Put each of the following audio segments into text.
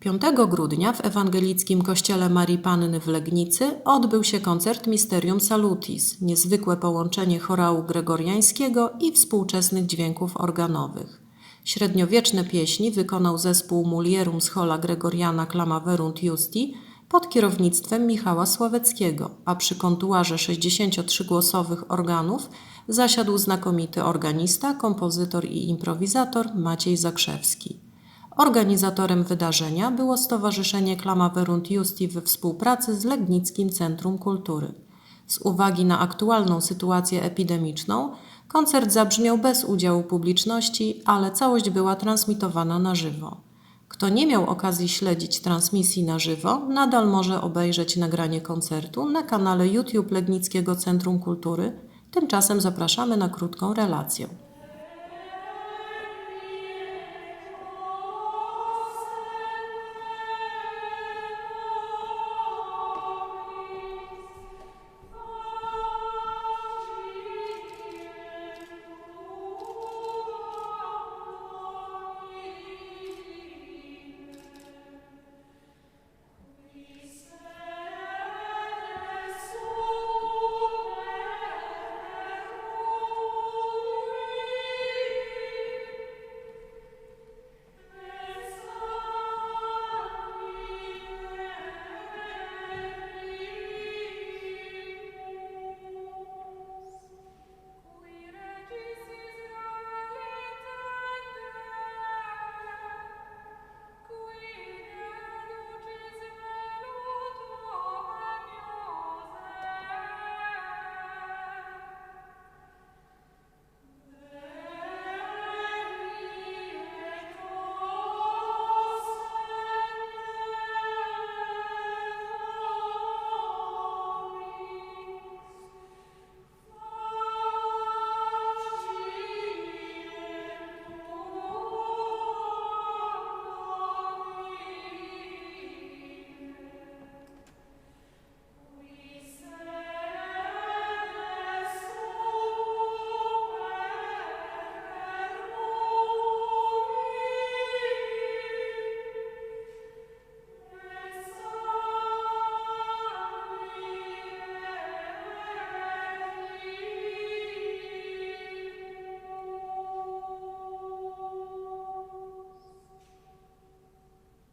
5 grudnia w ewangelickim kościele Marii Panny w Legnicy odbył się koncert Mysterium Salutis, niezwykłe połączenie chorału gregoriańskiego i współczesnych dźwięków organowych. Średniowieczne pieśni wykonał zespół Mulierum Schola Gregoriana Clamaverunt Justi pod kierownictwem Michała Sławeckiego, a przy kontuarze 63-głosowych organów zasiadł znakomity organista, kompozytor i improwizator Maciej Zakrzewski. Organizatorem wydarzenia było Stowarzyszenie Clamaverunt Justi we współpracy z Legnickim Centrum Kultury. Z uwagi na aktualną sytuację epidemiczną, koncert zabrzmiał bez udziału publiczności, ale całość była transmitowana na żywo. Kto nie miał okazji śledzić transmisji na żywo, nadal może obejrzeć nagranie koncertu na kanale YouTube Legnickiego Centrum Kultury. Tymczasem zapraszamy na krótką relację.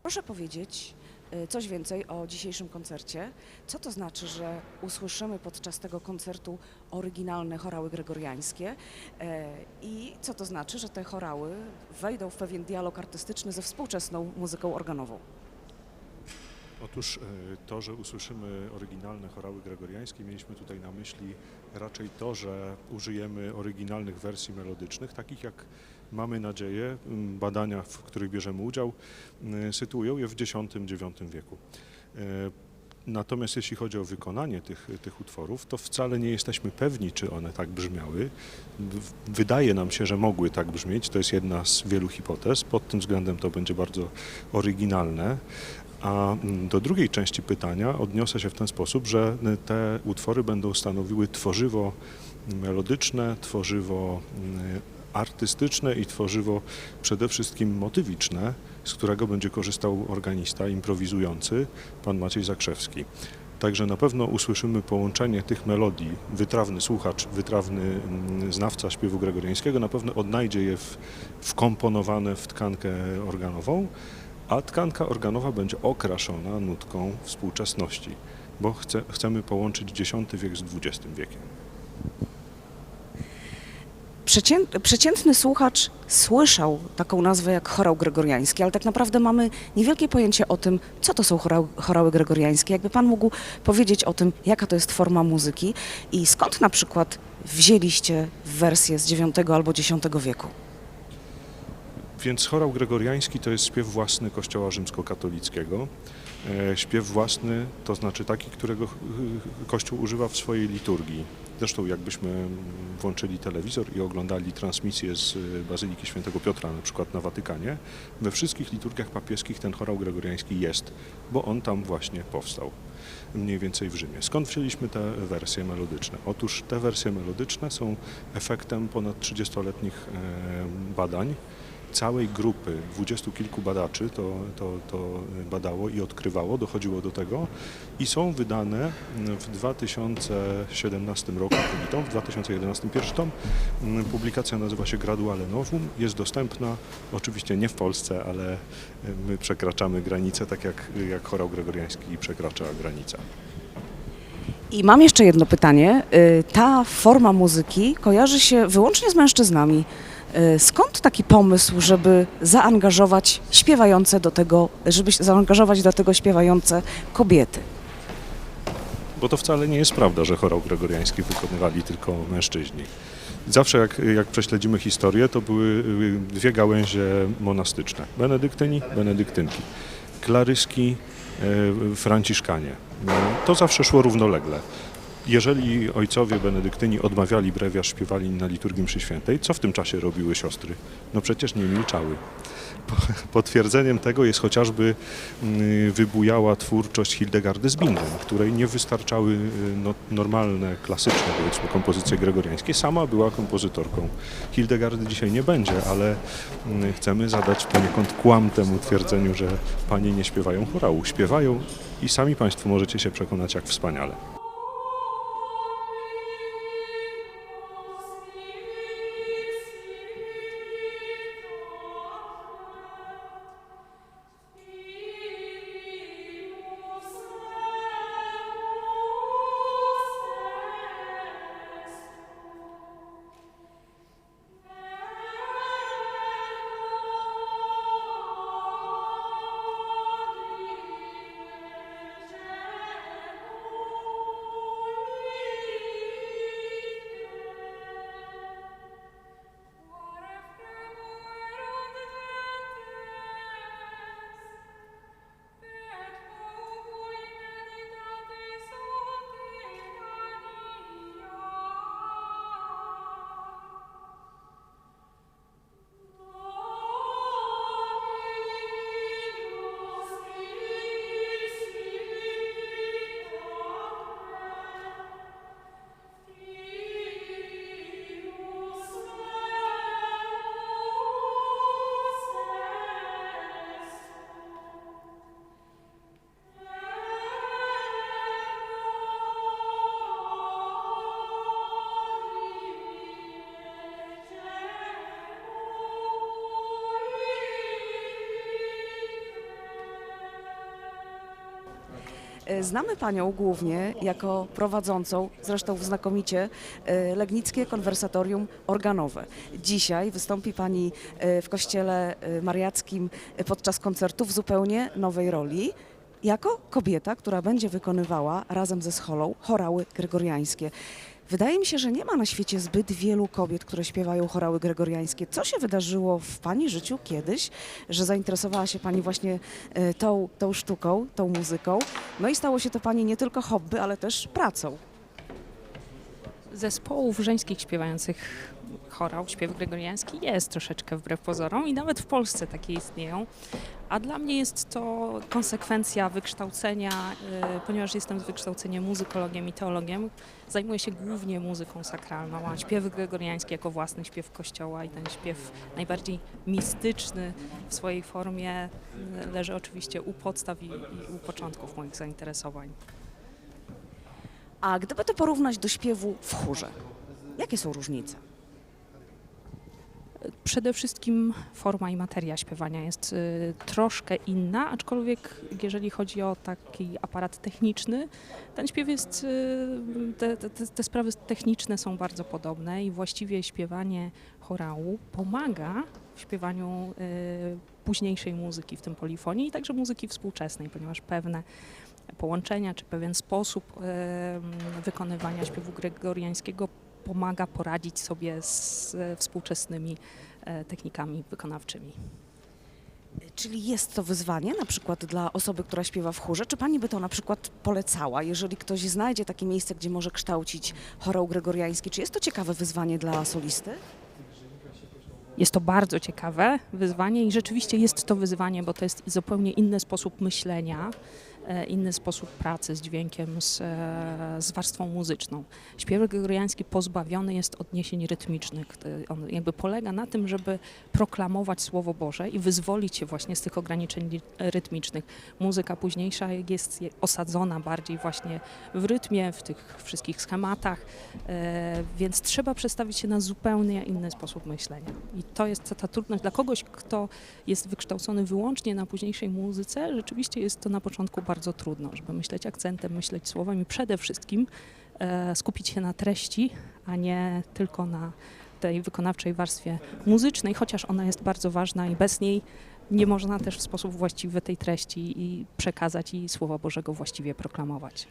Proszę powiedzieć y, coś więcej o dzisiejszym koncercie. Co to znaczy, że usłyszymy podczas tego koncertu oryginalne chorały gregoriańskie e, i co to znaczy, że te chorały wejdą w pewien dialog artystyczny ze współczesną muzyką organową? Otóż e, to, że usłyszymy oryginalne chorały gregoriańskie, mieliśmy tutaj na myśli raczej to, że użyjemy oryginalnych wersji melodycznych, takich jak mamy nadzieję, badania, w których bierzemy udział, sytuują je w X-IX wieku. E, Natomiast jeśli chodzi o wykonanie tych, tych utworów, to wcale nie jesteśmy pewni, czy one tak brzmiały. Wydaje nam się, że mogły tak brzmieć. To jest jedna z wielu hipotez. Pod tym względem to będzie bardzo oryginalne. A mm, do drugiej części pytania odniosę się w ten sposób, że y, te utwory będą stanowiły tworzywo melodyczne, tworzywo mm, artystyczne i tworzywo przede wszystkim motywiczne, z którego będzie korzystał organista improwizujący, pan Maciej Zakrzewski. Także na pewno usłyszymy połączenie tych melodii. Wytrawny słuchacz, wytrawny mm, znawca śpiewu gregoriańskiego na pewno odnajdzie je w, wkomponowane w tkankę organową, a tkanka organowa będzie okraszona nutką współczesności, bo chce, chcemy połączyć X wiek z XX wiekiem. Przecię- przeciętny słuchacz słyszał taką nazwę jak chorał gregoriański, ale tak naprawdę mamy niewielkie pojęcie o tym, co to są chorały, chorały gregoriańskie. Jakby Pan mógł powiedzieć o tym, jaka to jest forma muzyki i skąd na przykład wzięliście wersję z IX albo X wieku? Więc chorał gregoriański to jest śpiew własny Kościoła rzymskokatolickiego. E, Śpiew własny to znaczy taki, którego Kościół używa w swojej liturgii. Zresztą jakbyśmy włączyli telewizor i oglądali transmisję z y, Bazyliki Świętego Piotra na przykład na Watykanie, we wszystkich liturgiach papieskich ten chorał gregoriański jest, bo on tam właśnie powstał, mniej więcej w Rzymie. Skąd wzięliśmy te wersje melodyczne? Otóż te wersje melodyczne są efektem ponad 30-letnich e, badań całej grupy, dwudziestu kilku badaczy to, to, to badało i odkrywało, dochodziło do tego i są wydane w 2017 roku tom, w 2011 pierwszy tom. Publikacja nazywa się Graduale Novum, jest dostępna, oczywiście nie w Polsce, ale my przekraczamy granicę, tak jak, jak chorał gregoriański przekracza granicę. I mam jeszcze jedno pytanie. Y, Ta forma muzyki kojarzy się wyłącznie z mężczyznami. Y, Skąd taki pomysł, żeby zaangażować śpiewające do tego, żeby zaangażować do tego śpiewające kobiety? Bo to wcale nie jest prawda, że chorał gregoriański wykonywali tylko mężczyźni. Zawsze jak, jak prześledzimy historię, to były dwie gałęzie monastyczne. Benedyktyni, benedyktynki. Klaryski, y, franciszkanie. No, To zawsze szło równolegle. Jeżeli ojcowie benedyktyni odmawiali brewia, śpiewali na liturgii mszy świętej, co w tym czasie robiły siostry? No przecież nie milczały. Po- Potwierdzeniem tego jest chociażby y, wybujała twórczość Hildegardy z Bingen, której nie wystarczały y, no, normalne, klasyczne powiedzmy kompozycje gregoriańskie. Sama była kompozytorką. Hildegardy dzisiaj nie będzie, ale y, chcemy zadać poniekąd kłam temu twierdzeniu, że panie nie śpiewają chorału. Śpiewają i sami państwo możecie się przekonać, jak wspaniale. Znamy Panią głównie jako prowadzącą, zresztą znakomicie, e, Legnickie Konwersatorium Organowe. Dzisiaj wystąpi Pani e, w Kościele e, Mariackim e, podczas koncertu w zupełnie nowej roli. Jako kobieta, która będzie wykonywała razem ze scholą chorały gregoriańskie. Wydaje mi się, że nie ma na świecie zbyt wielu kobiet, które śpiewają chorały gregoriańskie. Co się wydarzyło w Pani życiu kiedyś, że zainteresowała się Pani właśnie e, tą, tą sztuką, tą muzyką? No i stało się to Pani nie tylko hobby, ale też pracą. zespołów żeńskich śpiewających chorał, śpiew gregoriański jest troszeczkę wbrew pozorom i nawet w Polsce takie istnieją. A dla mnie jest to konsekwencja wykształcenia, y, ponieważ jestem z wykształcenia muzykologiem i teologiem, zajmuję się głównie muzyką sakralną, a śpiewy gregoriańskie jako własny śpiew kościoła i ten śpiew najbardziej mistyczny w swojej formie y, leży oczywiście u podstaw i, i u początków moich zainteresowań. A gdyby to porównać do śpiewu w chórze, jakie są różnice? Przede wszystkim forma i materia śpiewania jest y, troszkę inna, aczkolwiek jeżeli chodzi o taki aparat techniczny, ten śpiew jest, y, te, te, te sprawy techniczne są bardzo podobne i właściwie śpiewanie chorału pomaga w śpiewaniu y, późniejszej muzyki, w tym polifonii i także muzyki współczesnej, ponieważ pewne połączenia czy pewien sposób wykonywania śpiewu gregoriańskiego pomaga poradzić sobie z e, współczesnymi e, technikami wykonawczymi. Czyli jest to wyzwanie na przykład dla osoby, która śpiewa w chórze? Czy Pani by to na przykład polecała, jeżeli ktoś znajdzie takie miejsce, gdzie może kształcić chorał gregoriański? Czy jest to ciekawe wyzwanie dla solisty? Jest to bardzo ciekawe wyzwanie i rzeczywiście jest to wyzwanie, bo to jest zupełnie inny sposób myślenia. E, inny sposób pracy z dźwiękiem, z, e, z warstwą muzyczną. Śpiew gregoriański pozbawiony jest odniesień rytmicznych. Ty- On jakby polega na tym, żeby proklamować Słowo Boże i wyzwolić się właśnie z tych ograniczeń rytmicznych. Muzyka późniejsza jest je- osadzona bardziej właśnie w rytmie, w tych wszystkich schematach, e, więc trzeba przestawić się na zupełnie inny sposób myślenia. I to jest ta trudność dla kogoś, kto jest wykształcony wyłącznie na późniejszej muzyce, rzeczywiście jest to na początku bardzo trudno, żeby myśleć akcentem, myśleć słowem i przede wszystkim e, skupić się na treści, a nie tylko na tej wykonawczej warstwie muzycznej, chociaż ona jest bardzo ważna i bez niej nie można też w sposób właściwy tej treści i przekazać i Słowa Bożego właściwie proklamować.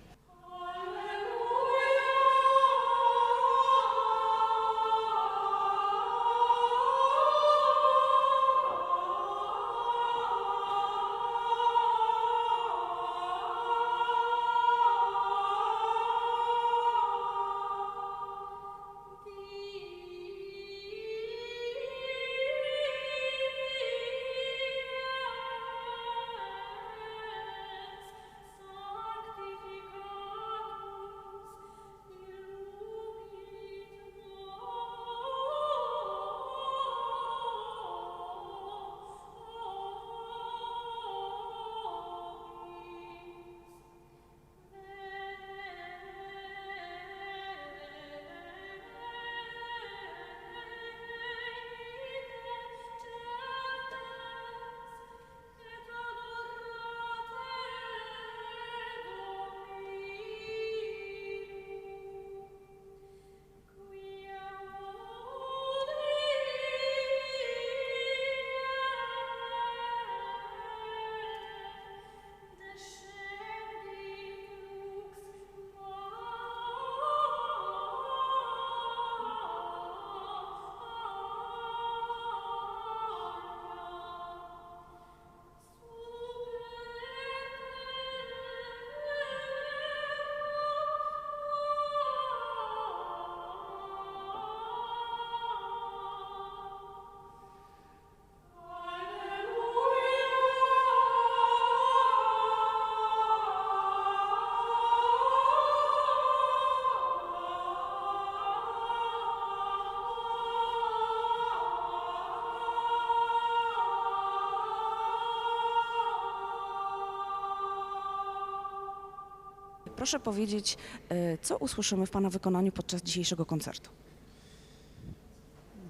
Proszę powiedzieć, e, co usłyszymy w Pana wykonaniu podczas dzisiejszego koncertu?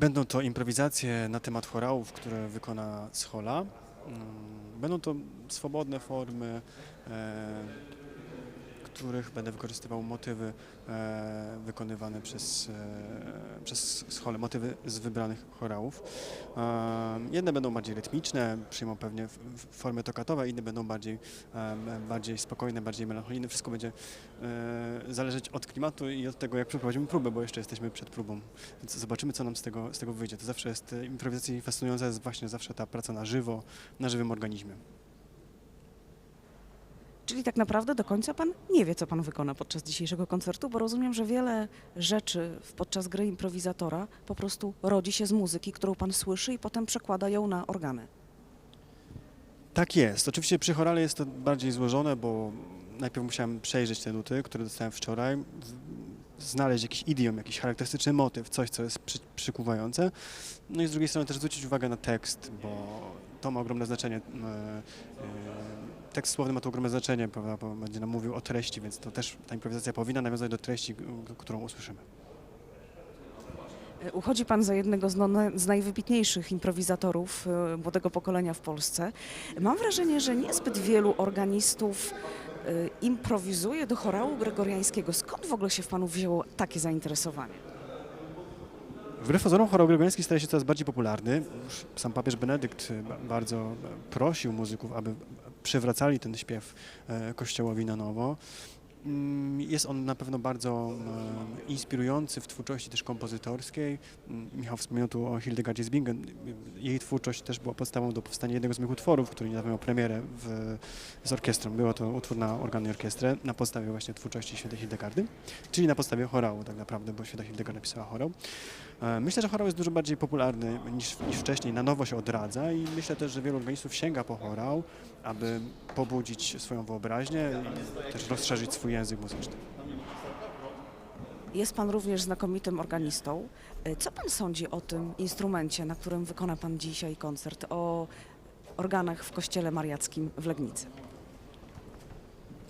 Będą to improwizacje na temat chorałów, które wykona Schola. Mm, Będą to swobodne formy, e, których będę wykorzystywał motywy e, wykonywane przez, przez Scholę, motywy z wybranych chorałów. Jedne będą bardziej rytmiczne, przyjmą pewnie formy tokatowe, inne będą bardziej, bardziej spokojne, bardziej melancholijne. Wszystko będzie e, zależeć od klimatu i od tego, jak przeprowadzimy próbę, bo jeszcze jesteśmy przed próbą. Więc zobaczymy, co nam z tego, z tego wyjdzie. To zawsze jest e, improwizacji fascynująca jest właśnie zawsze ta praca na żywo, na żywym organizmie. Czyli tak naprawdę do końca Pan nie wie, co Pan wykona podczas dzisiejszego koncertu, bo rozumiem, że wiele rzeczy podczas gry improwizatora po prostu rodzi się z muzyki, którą Pan słyszy i potem przekłada ją na organy. Tak jest. Oczywiście przy chorale jest to bardziej złożone, bo najpierw musiałem przejrzeć te nuty, które dostałem wczoraj, znaleźć jakiś idiom, jakiś charakterystyczny motyw, coś, co jest przy, przykuwające. No i z drugiej strony też zwrócić uwagę na tekst, bo to ma ogromne znaczenie. E, e, Tekst słowny ma tu ogromne znaczenie, prawda, bo będzie nam mówił o treści, więc to też ta improwizacja powinna nawiązać do treści, którą usłyszymy. E, Uchodzi Pan za jednego z, no, z najwybitniejszych improwizatorów e, młodego pokolenia w Polsce. Mam wrażenie, że niezbyt wielu organistów e, improwizuje do chorału gregoriańskiego. Skąd w ogóle się w Panu wzięło takie zainteresowanie? Wbrew pozorom chorał gregoriański staje się coraz bardziej popularny. Już sam papież Benedykt ba- bardzo prosił muzyków, aby przywracali ten śpiew e, kościołowi na nowo. Mm, Jest on na pewno bardzo e, inspirujący w twórczości też kompozytorskiej. Mm, Michał wspomniał tu o Hildegardzie z Bingen. Jej twórczość też była podstawą do powstania jednego z moich utworów, który niedawno miał premierę w, z orkiestrą. Było to utwór na organy i orkiestrę na podstawie właśnie twórczości świętej Hildegardy, czyli na podstawie chorału tak naprawdę, bo święta Hildegarda napisała chorał. E, Myślę, że chorał jest dużo bardziej popularny niż, niż wcześniej, na nowo się odradza i myślę też, że wielu organistów sięga po chorał, aby pobudzić swoją wyobraźnię i też rozszerzyć swój język muzyczny. Jest pan również znakomitym organistą. Y, Co pan sądzi o tym instrumencie, na którym wykona pan dzisiaj koncert, o organach w kościele mariackim w Legnicy?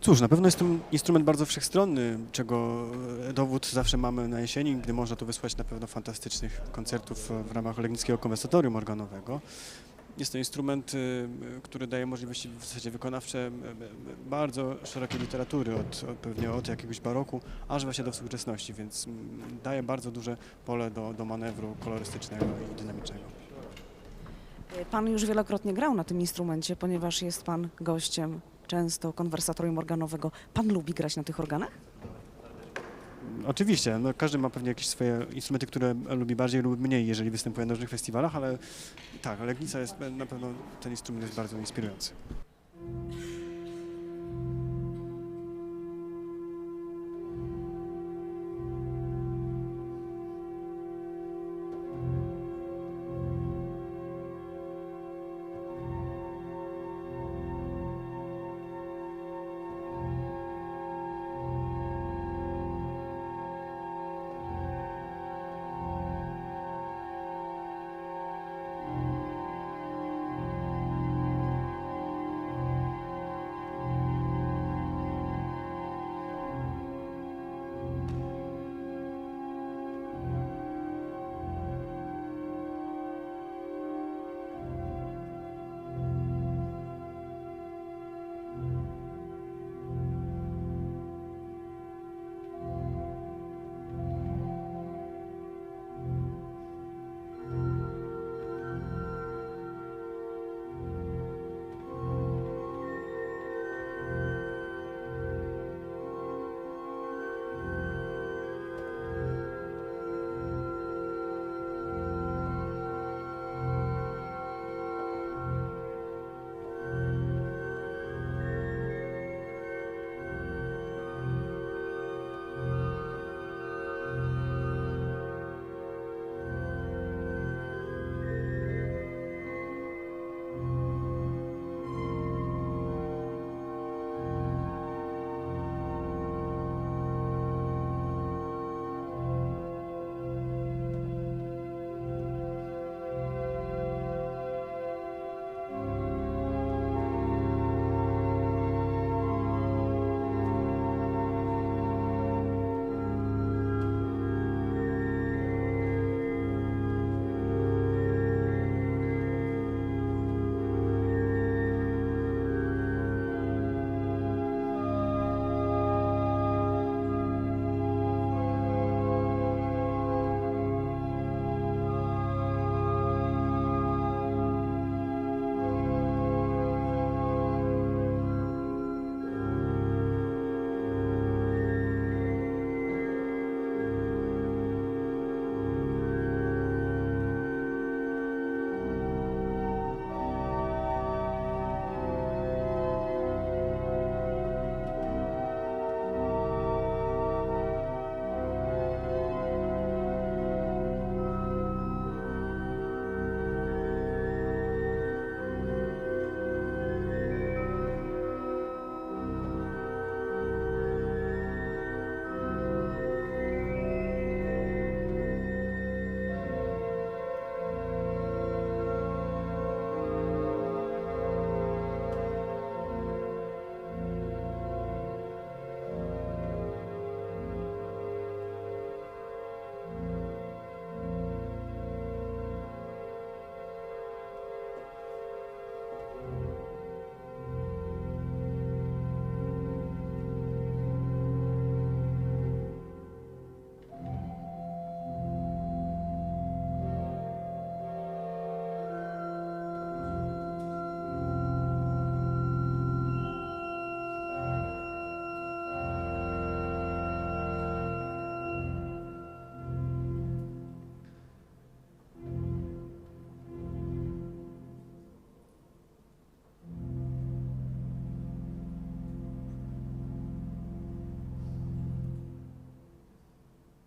Cóż, na pewno jest to instrument bardzo wszechstronny, czego e, dowód zawsze mamy na jesieni, gdy można tu wysłać na pewno fantastycznych koncertów w ramach Legnickiego Konwersatorium Organowego. Jest to instrument, y, który daje możliwości w zasadzie wykonawcze bardzo szerokiej literatury, od, pewnie od jakiegoś baroku, aż właśnie do współczesności, więc daje bardzo duże pole do, do manewru kolorystycznego i dynamicznego. Pan już wielokrotnie grał na tym instrumencie, ponieważ jest pan gościem często konwersatorium organowego. Pan lubi grać na tych organach? Oczywiście, no każdy ma pewnie jakieś swoje instrumenty, które lubi bardziej lub mniej, jeżeli występuje na różnych festiwalach, ale tak, Legnica jest na pewno ten instrument jest bardzo inspirujący.